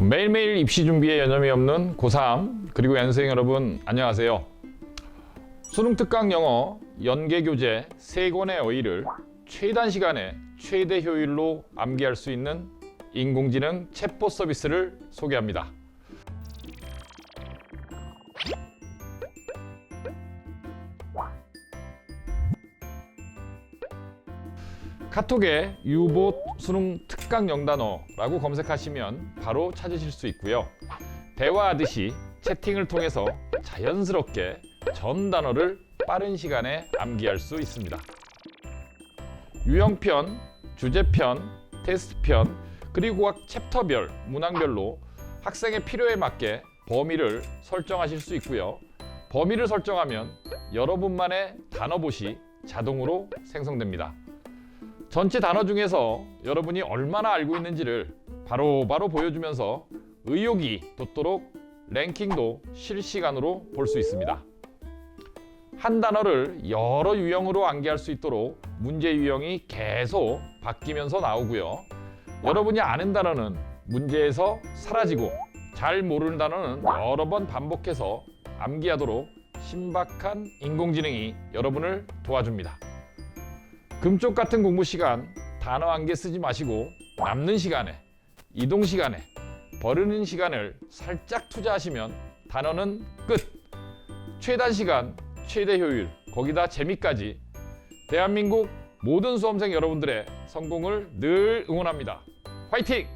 매일매일 입시 준비에 여념이 없는 고3 그리고 연생 여러분 안녕하세요. 수능 특강 영어 연계 교재 세 권의 어휘를 최단 시간에 최대 효율로 암기할 수 있는 인공지능 챗봇 서비스를 소개합니다. 카톡에 유봇 수능 특강 영단어라고 검색하시면 바로 찾으실 수 있고요. 대화하듯이 채팅을 통해서 자연스럽게 전 단어를 빠른 시간에 암기할 수 있습니다. 유형편, 주제편, 테스트편, 그리고 각 챕터별, 문항별로 학생의 필요에 맞게 범위를 설정하실 수 있고요. 범위를 설정하면 여러분만의 단어봇이 자동으로 생성됩니다. 전체 단어 중에서 여러분이 얼마나 알고 있는지를 바로 바로 보여주면서 의욕이 돋도록 랭킹도 실시간으로 볼 수 있습니다. 한 단어를 여러 유형으로 암기할 수 있도록 문제 유형이 계속 바뀌면서 나오고요. 여러분이 아는 단어는 문제에서 사라지고 잘 모르는 단어는 여러 번 반복해서 암기하도록 신박한 인공지능이 여러분을 도와줍니다. 금쪽 같은 공부 시간 단어 한 개 쓰지 마시고 남는 시간에 이동 시간에 버리는 시간을 살짝 투자하시면 단어는 끝. 최단 시간, 최대 효율, 거기다 재미까지 대한민국 모든 수험생 여러분들의 성공을 늘 응원합니다. 화이팅!